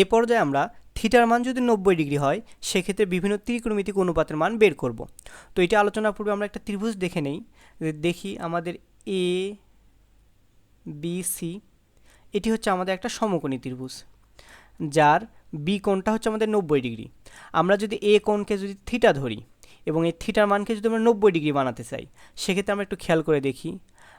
এ পর্যায়ে আমরা থিটার মান যদি নব্বই ডিগ্রি হয়, সেক্ষেত্রে বিভিন্ন ত্রিকোণমিতিক অনুপাতের মান বের করব। তো এটা আলোচনার পূর্বে আমরা একটা ত্রিভুজ দেখে নেই। দেখি আমাদের এ বি সি এটি হচ্ছে আমাদের একটা সমকোণী ত্রিভুজ, যার বি কোণটা হচ্ছে আমাদের নব্বই ডিগ্রি। আমরা যদি এ কোণকে যদি থিটা ধরি এবং এই থিটার মানকে যদি আমরা নব্বই ডিগ্রি বানাতে চাই, সেক্ষেত্রে আমরা একটু খেয়াল করে দেখি।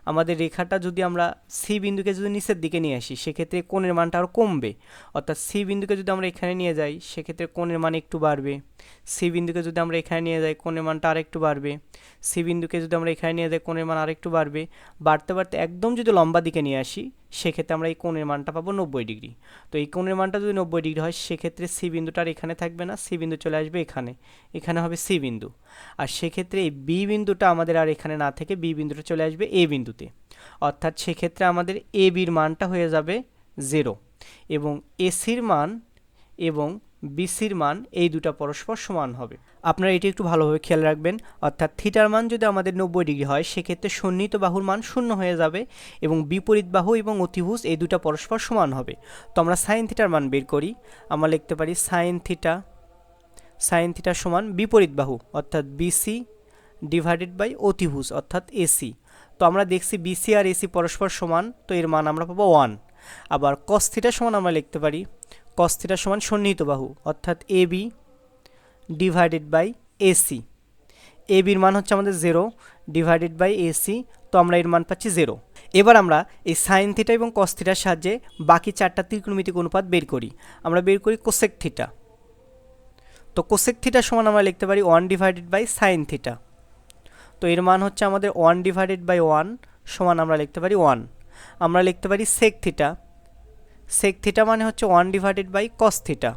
আমাদের রেখাটা যদি আমরা সি বিন্দুকে যদি নিচের দিকে নিয়ে আসি, সেক্ষেত্রে কোণের মানটা আরও কমবে। অর্থাৎ সি বিন্দুকে যদি আমরা এখানে নিয়ে যাই, সেক্ষেত্রে কোণের মান একটু বাড়বে। সি বিন্দুকে যদি আমরা এখানে নিয়ে যাই, কোণের মানটা আর একটু বাড়বে। সি বিন্দুকে যদি আমরা এখানে নিয়ে যাই, কোণের মান আর একটু বাড়বে। বাড়তে বাড়তে একদম যদি লম্বা দিকে নিয়ে আসি সেক্ষেত্রে আমরা এই কোণের মানটা পাবো নব্বই ডিগ্রি। তো এই কোণের মানটা যদি নব্বই ডিগ্রি হয়, সেক্ষেত্রে সি বিন্দুটার এখানে থাকবে না। সি বিন্দু চলে আসবে এখানে। এখানে হবে সি বিন্দু। আর সেক্ষেত্রে এই বি বিন্দুটা আমাদের আর এখানে না থেকে বি বিন্দুটা চলে আসবে এ বিন্দুতে। অর্থাৎ সেক্ষেত্রে আমাদের এ বির মানটা হয়ে যাবে জিরো। এবং এসির মান এবং বিসির মান এই দুটা পরস্পর সমান হবে। আপনারা এটি একটু ভালোভাবে খেয়াল রাখবেন। অর্থাৎ থিটার মান যদি আমাদের নব্বই ডিগ্রি হয়, সেক্ষেত্রে সন্নিহিত বাহুর মান শূন্য হয়ে যাবে এবং বিপরীত বাহু এবং অতিভুজ এই দুটা পরস্পর সমান হবে। তো আমরা সাইন থিটার মান বের করি। আমরা লিখতে পারি সাইন থিটা সাইন থিটা সমান বিপরীত বাহু, অর্থাৎ বিসি ডিভাইডেড বাই অতিভুজ, অর্থাৎ এসি। তো আমরা দেখছি বিসি আর এসি পরস্পর সমান, তো এর মান আমরা পাবো ওয়ান। আবার কস থিটা সমান আমরা লিখতে পারি কস থিটা সমান সন্নিহিত বাহু, অর্থাৎ A B divided by AC A বির মান হচ্ছে আমাদের জিরো ডিভাইডেড বাই এসি তো আমরা এর মান পাচ্ছি জিরো এবার আমরা এই সাইন থিটা এবং কস থিটার সাহায্যে বাকি চারটা ত্রিকোণমিতিক অনুপাত বের করি। আমরা বের করি কোসেক থিটা তো কোসেক থিটা সমান আমরা লিখতে পারি one divided by sine theta তো এর মান হচ্ছে আমাদের ওয়ান ডিভাইডেড বাই ওয়ান সমান আমরা লিখতে পারি ওয়ান আমরা লিখতে পারি সেক থিটা সেক থিটা মানে হচ্ছে one divided by cos theta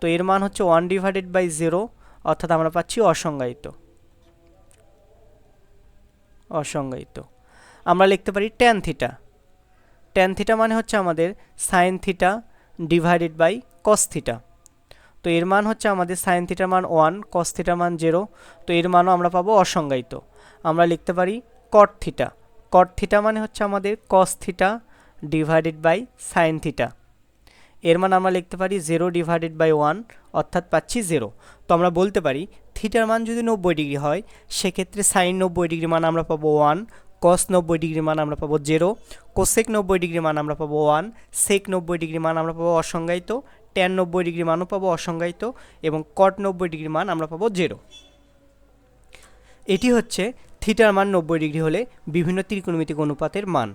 তো এর মান হচ্ছে ওয়ান ডিভাইডেড বাই জিরো অর্থাৎ আমরা পাচ্ছি অসংজ্ঞায়িত। অসংজ্ঞায়িত। আমরা লিখতে পারি ট্যান থিটা ট্যান থিটা মানে হচ্ছে আমাদের sine theta divided by cos theta তো এর মান হচ্ছে আমাদের সাইন থিটার মান ওয়ান কস থিটার মান জিরো তো এর মানও আমরা পাবো অসংজ্ঞায়িত। আমরা লিখতে পারি কট থিটা কট থিটা মানে হচ্ছে আমাদের cos theta divided by sine theta এর মান আমরা লিখতে পারি জিরো ডিভাইডেড বাই ওয়ান অর্থাৎ পাচ্ছি জিরো তো আমরা বলতে পারি থিটার মান যদি নব্বই ডিগ্রি হয়, সেক্ষেত্রে সাইন নব্বই ডিগ্রি মান আমরা পাবো ওয়ান কস নব্বই ডিগ্রি মান আমরা পাবো জিরো কোসেক নব্বই ডিগ্রি মান আমরা পাবো ওয়ান সেক নব্বই ডিগ্রি মান আমরা পাবো অসংজ্ঞায়িত ট্যান নব্বই ডিগ্রি মানও পাবো অসংজ্ঞায়িত, এবং কট নব্বই ডিগ্রি মান আমরা পাবো জিরো এটি হচ্ছে থিটার মান নব্বই ডিগ্রি হলে বিভিন্ন ত্রিকোণমিতিক অনুপাতের মান।